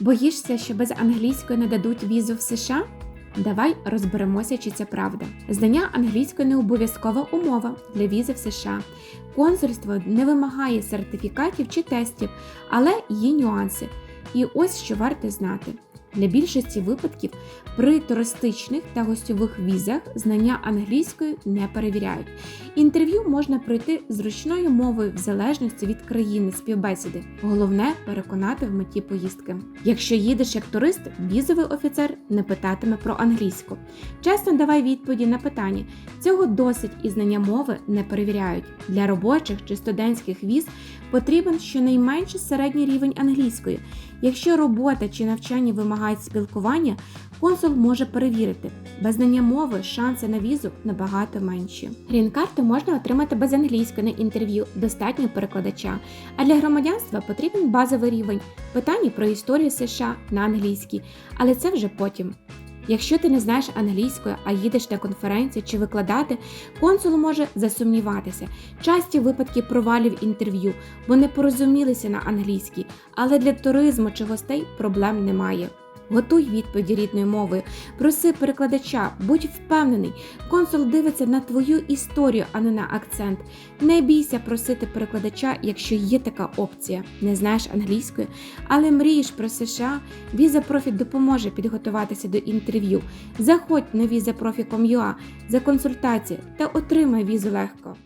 Боїшся, що без англійської не дадуть візу в США? Давай розберемося, чи це правда. Знання англійської не обов'язкова умова для візи в США. Консульство не вимагає сертифікатів чи тестів, але є нюанси. І ось що варто знати. Для більшості випадків при туристичних та гостьових візах знання англійської не перевіряють. Інтерв'ю можна пройти зручною мовою в залежності від країни співбесіди. Головне переконати в меті поїздки. Якщо їдеш як турист, візовий офіцер не питатиме про англійську. Чесно давай відповіді на питання. Цього досить і знання мови не перевіряють. Для робочих чи студентських віз потрібен щонайменше середній рівень англійської. Якщо робота чи навчання вимагають спілкування, консул може перевірити. Без знання мови шанси на візу набагато менші. Грін-карту можна отримати без англійської на інтерв'ю, достатньо перекладача. А для громадянства потрібен базовий рівень питання про історію США на англійській, але це вже потім. Якщо ти не знаєш англійської, а їдеш на конференцію чи викладати, консул може засумніватися. Часті випадки провалів інтерв'ю, бо не порозумілися на англійській, але для туризму чи гостей проблем немає. Готуй відповіді рідною мовою, проси перекладача, будь впевнений, консул дивиться на твою історію, а не на акцент. Не бійся просити перекладача, якщо є така опція. Не знаєш англійської, але мрієш про США, Visa Profi допоможе підготуватися до інтерв'ю. Заходь на visaprofi.com.ua за консультацію та отримай візу легко.